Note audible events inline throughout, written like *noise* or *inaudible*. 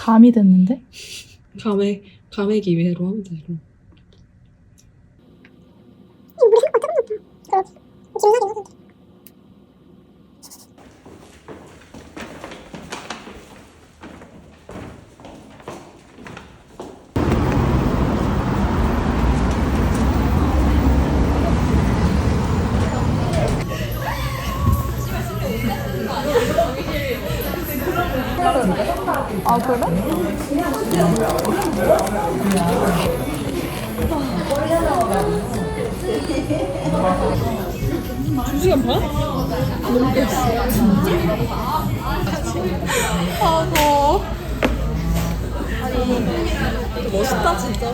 감이 됐는데? 감액 감액 이외로 하면 돼. 그럼. 아 그래? 두 시간 반? 아 더워. 멋있다 진짜.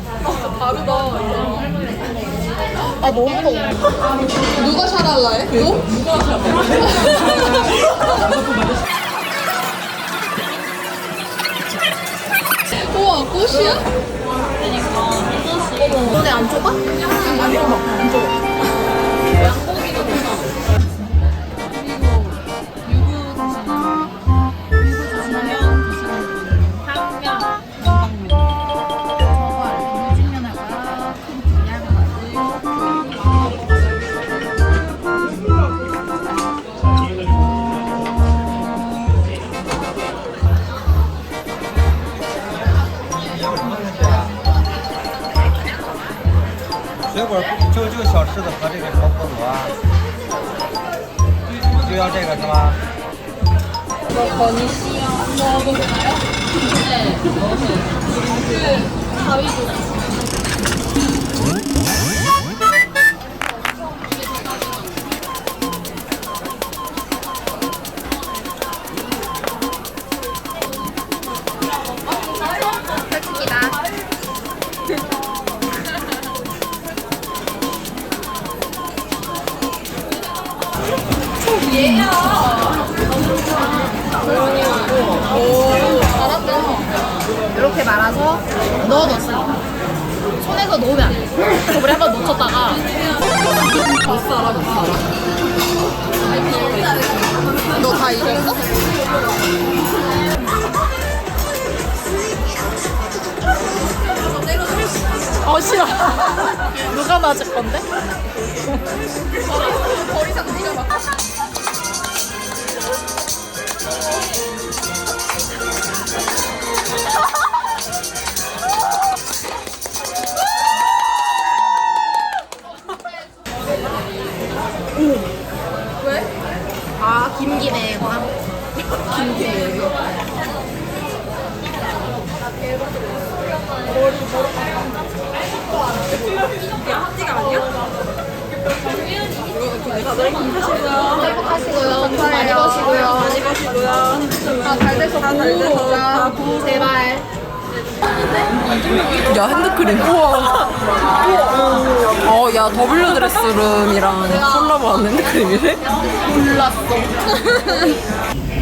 다르다. 아 너무 더워. 누가 샤랄라 해? 너? 누가 샤랄라 우와 꽃이야? 그러니까 너네 안 좁아? 안 좁아 안 좁아 这个和这个什么菠萝啊？就要这个是吗？我靠，你想要猫跟海鸥。 너 다 익었어? 어 싫어. 누가 맞을 건데? 더 이상 네가 맞. 아 김기네 과. 김기네. 행복하시고요. 돈 많이 버시고요. 많이 버시고요. 다잘 돼서 다잘 돼서 제발. 야 핸드크림. 우와. 어, 야 더블유 드레스룸이랑 콜라보한 핸드크림이래? 몰랐어. *laughs*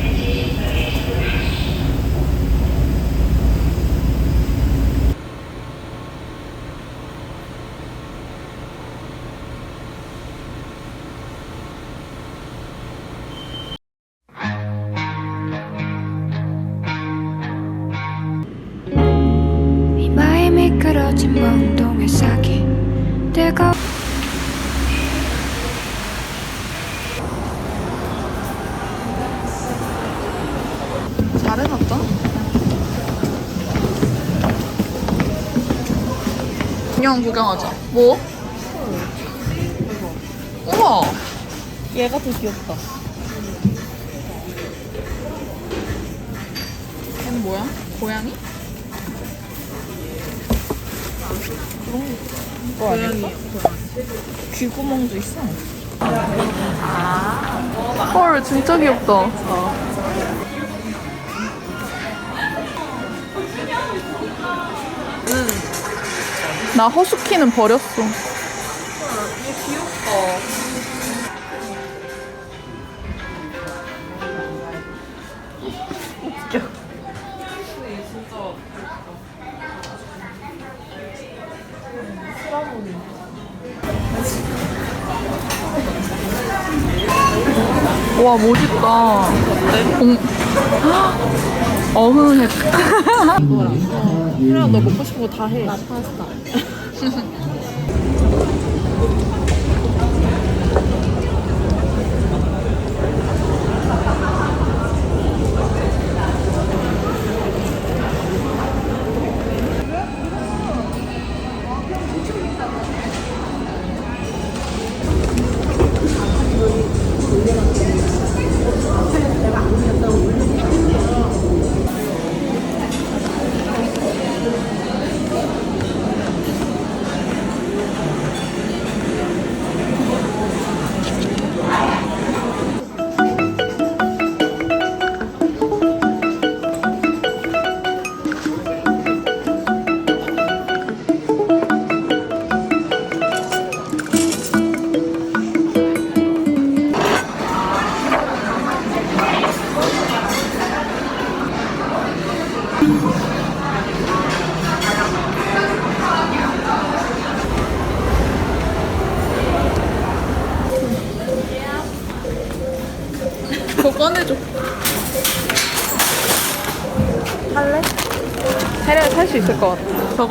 잘 해놨다. 그냥 구경하자. 뭐? 우와. 얘가 더 귀엽다. 얘는 뭐야? 고양이? 그거 아닐까? 귀구멍도 있어. 헐, 진짜 귀엽다. 나 허스키는 버렸어. 와 멋있다. 공... 헉! 어흥 했다. 그래, 너 먹고 싶은 거 다 해. 나 파스타. *laughs*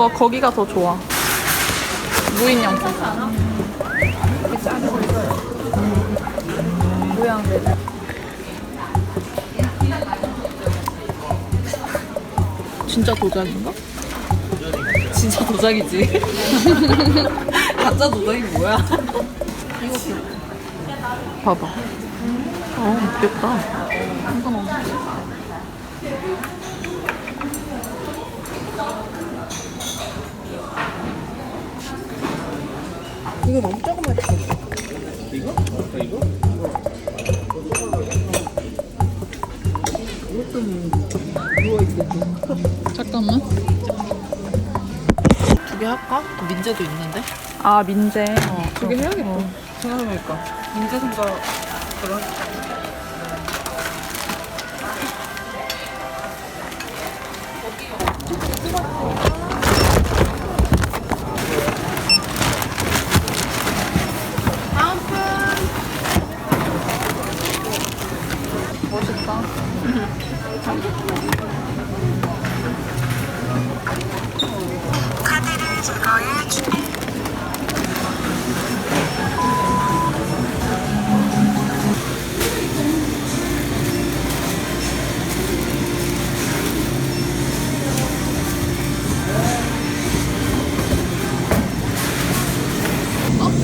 거 거기가 더 좋아. 무인양품. 모양대로. 진짜 도자기인가? 진짜 도자기지. *laughs* 가짜 도자기 뭐야? 이거 봐봐. 어, 귀엽다. 이거 너무 귀엽다. 이거 너무 조그맣지? 이거? 이거? 잠깐만. 두 개 할까? 민재도 있는데? 아, 민재. 어, 두개 해야겠다. 생각해보니까 민재 생각 그런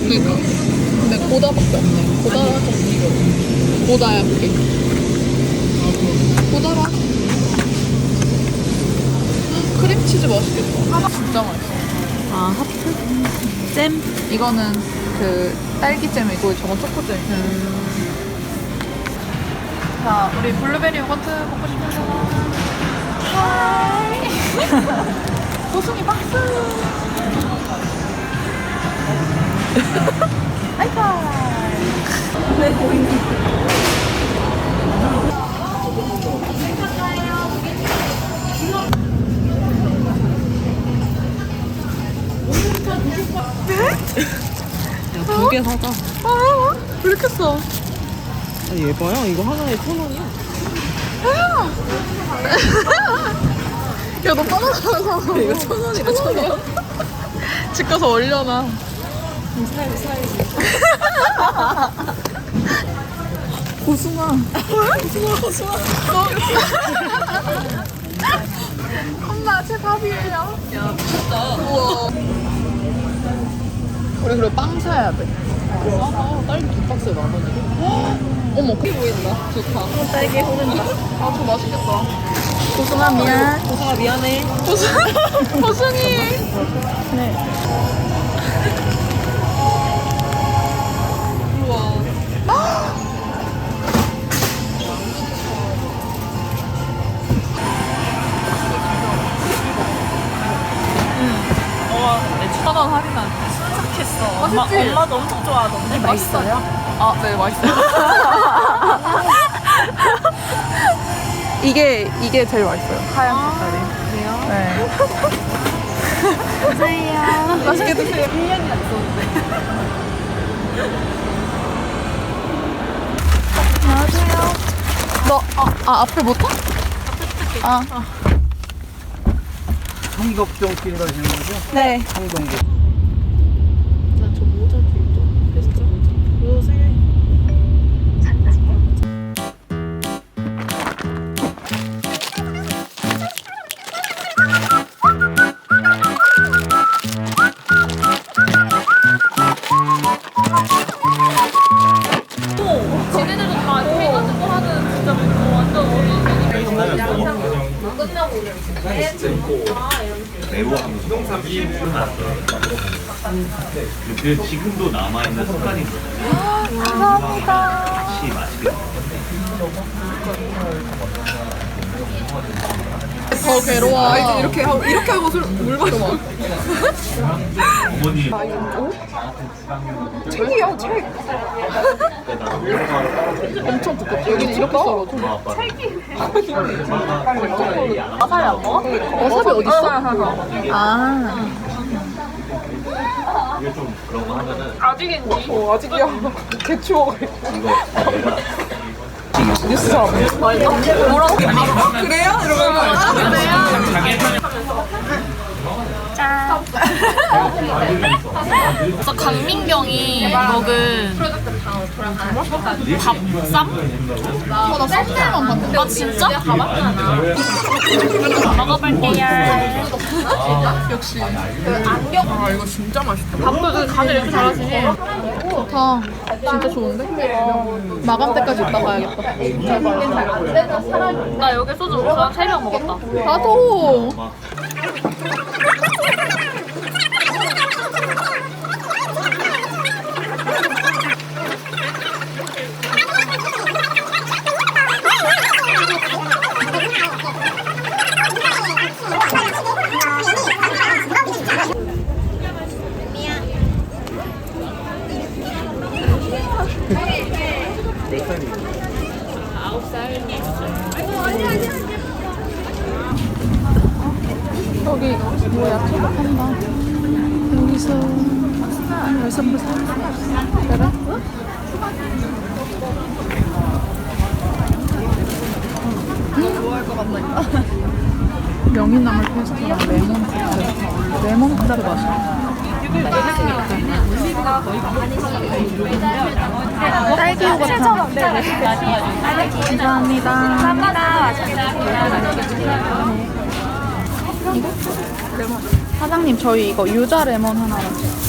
그니까. 근데 고다밖에 없네. 이거. 고다야, 그게. 고다라. 음, 크림치즈 맛있겠다. 진짜 맛있어. 아 하트? 잼? 이거는 그 딸기잼이고 저건 초코잼. 자, 우리 블루베리 요거트 먹고 싶은 사람. 하이. *laughs* 고승이 박수. *laughs* 하이파이. 네, 보이 네. 두개 사자 아, 왜 이렇게 써? 예뻐요? 이거 하나에 천 원이야 *laughs* 야, 너 바나나 이거 천 원이야, 천 원. *laughs* 집 가서 얼려놔. *laughs* 고승아. 고승아, 고승아. 엄마, 제 밥이에요. 야, 미쳤다. 우와. 우리 그리고 빵 사야 돼. 아 딸기 두 박스에 만 원이래 *gasps* 어머, 크게 보인다. 좋다. 딸기 흐른다 아, 저 맛있겠다. 고승아, 미안. 고사가 미안해 고승, *laughs* 고승이. 네 엄마도 엄청 좋아하던데 맛있어요? 아, 네, 맛있어요. *laughs* 이게, 이게 제일 맛있어요. 하얀 색깔이. 그래요? 네. 감사해요 맛있게 드세요. 1년이나 있었는데. 안녕하세요. 너, 아, 아 앞에 못 타? 아, 성덕동길 가시는 거죠? 네. 성동길. 그 지금도 남아있는 습관인 거예요. 같이 맛있게 더 괴로워. 아, 이제 이렇게 하고, 이렇게 하고 술, 물 마셔. 어머니 책이야, 책. 엄청 두껍지. 여기 이렇게 썰어줘. 와사비 안 먹어? 와사비 어딨어? 아. 이게 좀 그런 거 하면은 아직인지. 어, 아직이야. *laughs* 개 추워. 이거 내가 뉴스. 뭐라고? 아, 그래요? 이러면. 아, 그래요? 그래서 강민경이 먹은 밥쌈? 어, 나 썸네일만 봤는데. 아 진짜? 먹어볼게요. 역시. 안경. 아, 이거 진짜 맛있다. 밥도 되게 간을 이렇게 잘하시니? 좋다. 진짜 좋은데? 마감 때까지 있다 가야겠다. 나 여기 소주 우선 3병 먹었다. 나도. 같다. 명이나물 페스트랑 레몬 카트. 레몬 카트 맛있어. 딸기 요거트. 감사합니다. 사장님 저희 이거 유자 레몬 하나만 주세요.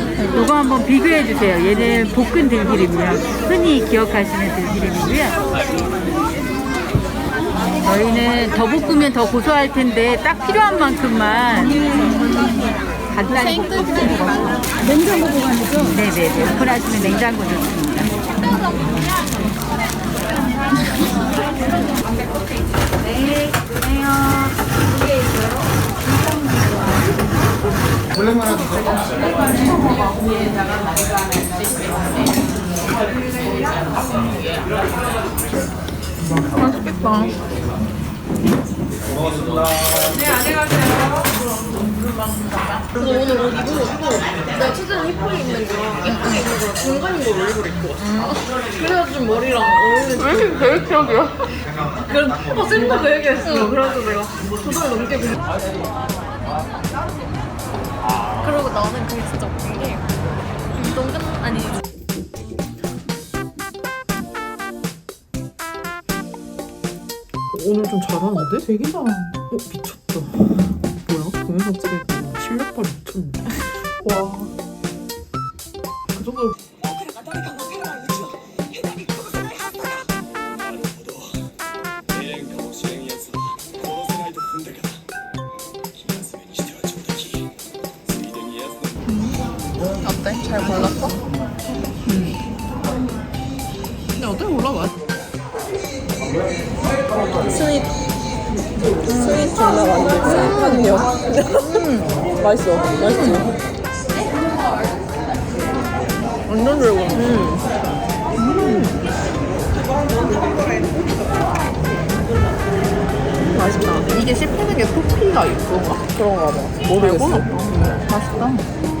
이거 한번 비교해 주세요. 얘는 볶은 들기름이요. 흔히 기억하시는 들기름이고요. 저희는 더 볶으면 더 고소할 텐데 딱 필요한 만큼만 간단히 볶고 냉장고 보관이죠? 네네네. 오픈하시면 냉장고 좋습니다. 맛있겠다. 그래서 오늘 옷 입어놓고 내가 최대한 이쁘게 입는 거야. 이쁘게 입는 거랑 중간인 걸 일부러 입고 왔어. 그래가지고 좀 머리랑 어울리는 왜 이렇게 계획적이야? 그럼 오빠 쌤도 그 얘기했어. 그래가지고 내가 두달 넘게 그 그러고 나는 그게 진짜 웃긴 게 운동 끝 아니 오늘 좀 잘하는데? 되게 잘하 어, 미쳤다. 뭐야? 동영상 찍을 때 실력발 미쳤네. 어때? 잘 골랐어? 근데 어떻게 맛? 스윗. 스윗 존나 많이 한요 맛있어. 맛있지 완전 잘 익었네 맛있다. 이게 씹히는 게 토피가 있던가? 그런가 봐. 모르겠어. 맛있다